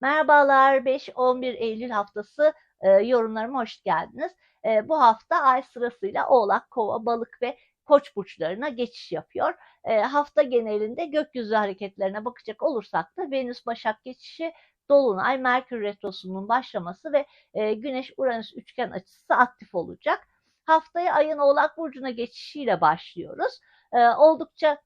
Merhabalar 5-11 Eylül haftası e, yorumlarıma hoş geldiniz. E, bu hafta ay sırasıyla Oğlak, Kova, Balık ve Koç burçlarına geçiş yapıyor. E, hafta genelinde gökyüzü hareketlerine bakacak olursak da Venüs Başak geçişi, Dolunay, Merkür Retrosu'nun başlaması ve e, Güneş-Uranüs üçgen açısı aktif olacak. Haftaya ayın Oğlak Burcu'na geçişiyle başlıyoruz. E, oldukça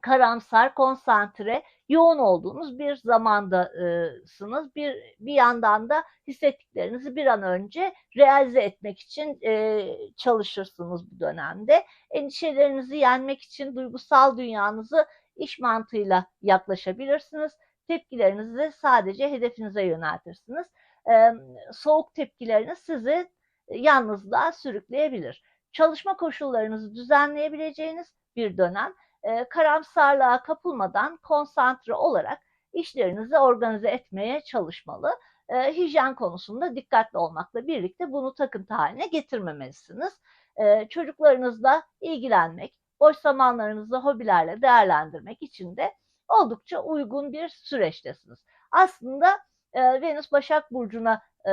karamsar, konsantre, yoğun olduğunuz bir zamandasınız. Bir bir yandan da hissettiklerinizi bir an önce realize etmek için e, çalışırsınız bu dönemde. Endişelerinizi yenmek için duygusal dünyanızı iş mantığıyla yaklaşabilirsiniz. Tepkilerinizi sadece hedefinize yöneltirsiniz. E, soğuk tepkileriniz sizi yalnızlığa sürükleyebilir. Çalışma koşullarınızı düzenleyebileceğiniz bir dönem e, karamsarlığa kapılmadan konsantre olarak işlerinizi organize etmeye çalışmalı. E, hijyen konusunda dikkatli olmakla birlikte bunu takıntı haline getirmemelisiniz. E, çocuklarınızla ilgilenmek, boş zamanlarınızı hobilerle değerlendirmek için de oldukça uygun bir süreçtesiniz. Aslında e, Venüs Başak Burcu'na e,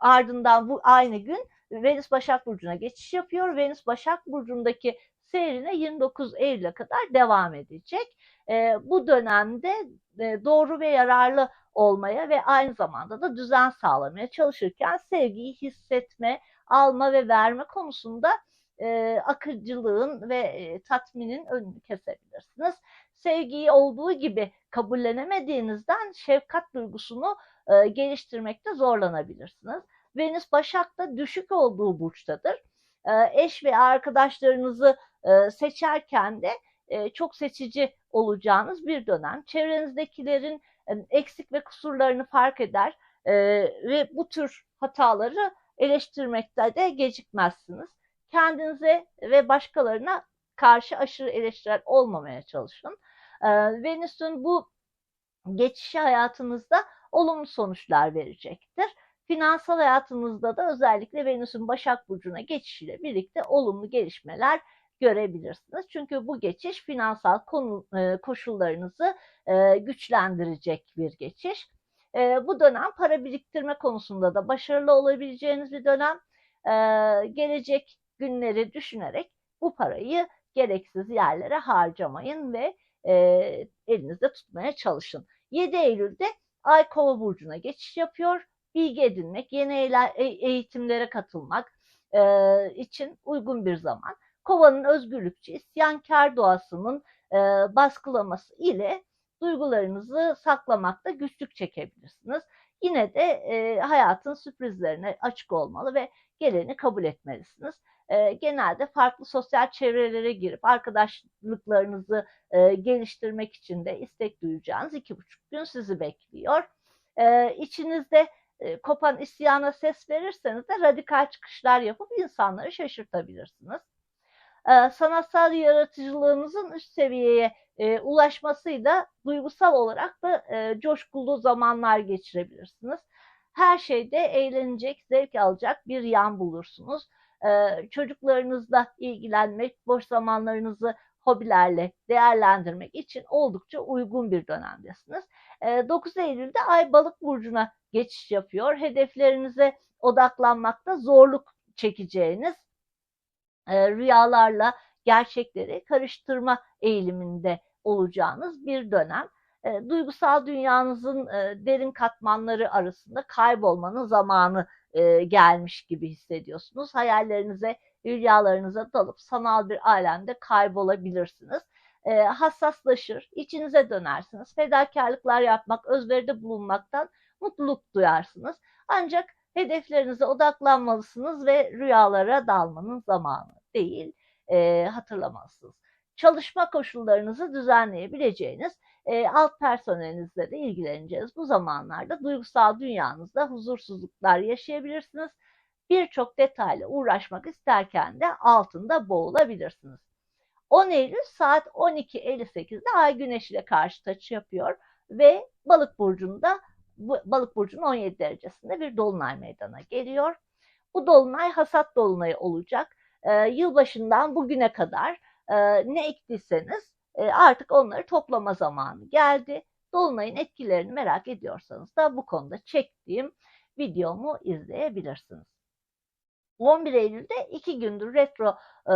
ardından bu aynı gün Venüs Başak Burcu'na geçiş yapıyor. Venüs Başak Burcu'ndaki seyrine 29 Eylül'e kadar devam edecek. E, bu dönemde e, doğru ve yararlı olmaya ve aynı zamanda da düzen sağlamaya çalışırken sevgiyi hissetme, alma ve verme konusunda e, akıcılığın ve e, tatminin önünü kesebilirsiniz. Sevgiyi olduğu gibi kabullenemediğinizden şefkat duygusunu e, geliştirmekte zorlanabilirsiniz. Venüs Başak'ta düşük olduğu burçtadır. E, eş ve arkadaşlarınızı e, seçerken de e, çok seçici olacağınız bir dönem. Çevrenizdekilerin e, eksik ve kusurlarını fark eder ve bu tür hataları eleştirmekte de gecikmezsiniz. Kendinize ve başkalarına karşı aşırı eleştirel olmamaya çalışın. Venüs'ün bu geçişi hayatınızda olumlu sonuçlar verecektir. Finansal hayatınızda da özellikle Venüs'ün Başak Burcu'na geçişiyle birlikte olumlu gelişmeler görebilirsiniz. Çünkü bu geçiş finansal konu, e, koşullarınızı e, güçlendirecek bir geçiş. E, bu dönem para biriktirme konusunda da başarılı olabileceğiniz bir dönem. Gelecek günleri düşünerek bu parayı gereksiz yerlere harcamayın ve elinizde tutmaya çalışın. 7 Eylül'de Ay Kova burcuna geçiş yapıyor. Bilgi edinmek, yeni eğitimlere katılmak için uygun bir zaman. Kova'nın özgürlükçü, isyankar doğasının e, baskılaması ile duygularınızı saklamakta güçlük çekebilirsiniz. Yine de e, hayatın sürprizlerine açık olmalı ve geleni kabul etmelisiniz. E, genelde farklı sosyal çevrelere girip arkadaşlıklarınızı e, geliştirmek için de istek duyacağınız iki buçuk gün sizi bekliyor. E, içinizde e, kopan isyana ses verirseniz de radikal çıkışlar yapıp insanları şaşırtabilirsiniz e, sanatsal yaratıcılığınızın üst seviyeye e, ulaşmasıyla duygusal olarak da e, coşkulu zamanlar geçirebilirsiniz. Her şeyde eğlenecek, zevk alacak bir yan bulursunuz. E, çocuklarınızla ilgilenmek, boş zamanlarınızı hobilerle değerlendirmek için oldukça uygun bir dönemdesiniz. 9 Eylül'de Ay Balık burcuna geçiş yapıyor. Hedeflerinize odaklanmakta zorluk çekeceğiniz e, rüyalarla gerçekleri karıştırma eğiliminde olacağınız bir dönem. E, duygusal dünyanızın e, derin katmanları arasında kaybolmanın zamanı gelmiş gibi hissediyorsunuz. Hayallerinize, rüyalarınıza dalıp sanal bir alemde kaybolabilirsiniz. Hassaslaşır, içinize dönersiniz. Fedakarlıklar yapmak, özveride bulunmaktan mutluluk duyarsınız. Ancak hedeflerinize odaklanmalısınız ve rüyalara dalmanın zamanı değil e, hatırlamalısınız. Çalışma koşullarınızı düzenleyebileceğiniz e, alt personelinizle de ilgileneceğiz. Bu zamanlarda duygusal dünyanızda huzursuzluklar yaşayabilirsiniz. Birçok detayla uğraşmak isterken de altında boğulabilirsiniz. 10 Eylül saat 12.58'de Ay Güneş ile karşı açı yapıyor ve Balık burcunda Balık burcunun 17 derecesinde bir dolunay meydana geliyor. Bu dolunay hasat dolunayı olacak. Ee, yılbaşından bugüne kadar e, ne ektiyseniz e, artık onları toplama zamanı geldi. Dolunay'ın etkilerini merak ediyorsanız da bu konuda çektiğim videomu izleyebilirsiniz. 11 Eylül'de iki gündür retro e,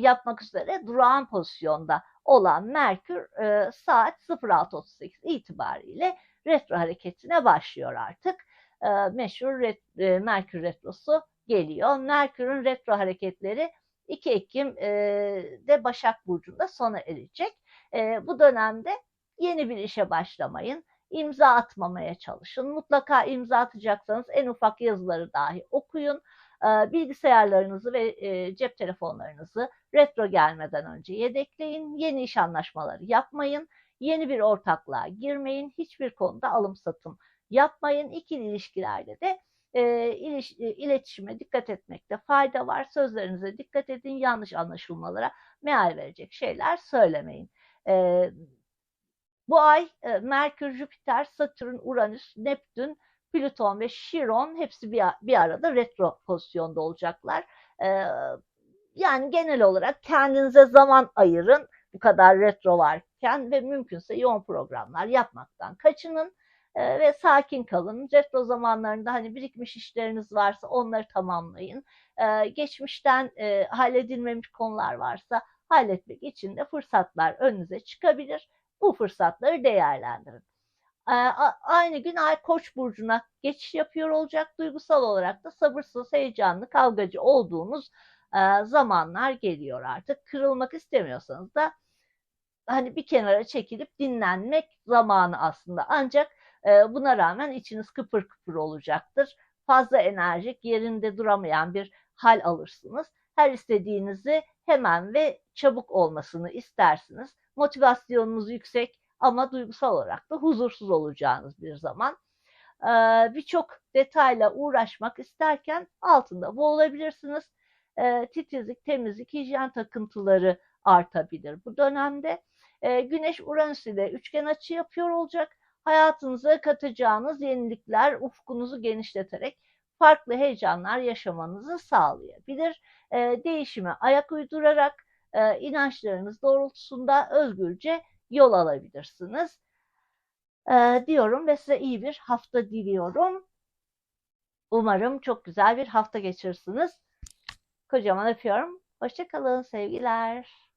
yapmak üzere durağan pozisyonda olan Merkür e, saat 06.38 itibariyle retro hareketine başlıyor artık. E, meşhur ret, e, Merkür retrosu geliyor. Merkür'ün retro hareketleri 2 Ekim'de Başak Burcu'nda sona erecek. E, bu dönemde yeni bir işe başlamayın, imza atmamaya çalışın. Mutlaka imza atacaksanız en ufak yazıları dahi okuyun. E, bilgisayarlarınızı ve e, cep telefonlarınızı retro gelmeden önce yedekleyin. Yeni iş anlaşmaları yapmayın. Yeni bir ortaklığa girmeyin. Hiçbir konuda alım satım yapmayın. İkili ilişkilerde de e, iliş, e, iletişime dikkat etmekte fayda var. Sözlerinize dikkat edin. Yanlış anlaşılmalara meal verecek şeyler söylemeyin. E, bu ay e, Merkür, Jüpiter, Satürn, Uranüs, Neptün, Plüton ve Şiron hepsi bir, bir arada retro pozisyonda olacaklar. E, yani genel olarak kendinize zaman ayırın bu kadar retro varken ve mümkünse yoğun programlar yapmaktan kaçının ve sakin kalın. Retro zamanlarında hani birikmiş işleriniz varsa onları tamamlayın. Geçmişten halledilmemiş konular varsa halletmek için de fırsatlar önünüze çıkabilir. Bu fırsatları değerlendirin. Aynı gün Ay Koç burcuna geçiş yapıyor olacak. Duygusal olarak da sabırsız, heyecanlı, kavgacı olduğunuz zamanlar geliyor artık. Kırılmak istemiyorsanız da hani bir kenara çekilip dinlenmek zamanı aslında. Ancak e, buna rağmen içiniz kıpır kıpır olacaktır. Fazla enerjik, yerinde duramayan bir hal alırsınız. Her istediğinizi hemen ve çabuk olmasını istersiniz. Motivasyonunuz yüksek ama duygusal olarak da huzursuz olacağınız bir zaman. Ee, Birçok detayla uğraşmak isterken altında boğulabilirsiniz. Ee, titizlik, temizlik, hijyen takıntıları artabilir bu dönemde. Ee, Güneş Uranüs ile üçgen açı yapıyor olacak. Hayatınıza katacağınız yenilikler ufkunuzu genişleterek farklı heyecanlar yaşamanızı sağlayabilir. E, değişime ayak uydurarak e, inançlarınız doğrultusunda özgürce yol alabilirsiniz. E, diyorum ve size iyi bir hafta diliyorum. Umarım çok güzel bir hafta geçirirsiniz. Kocaman öpüyorum. Hoşçakalın sevgiler.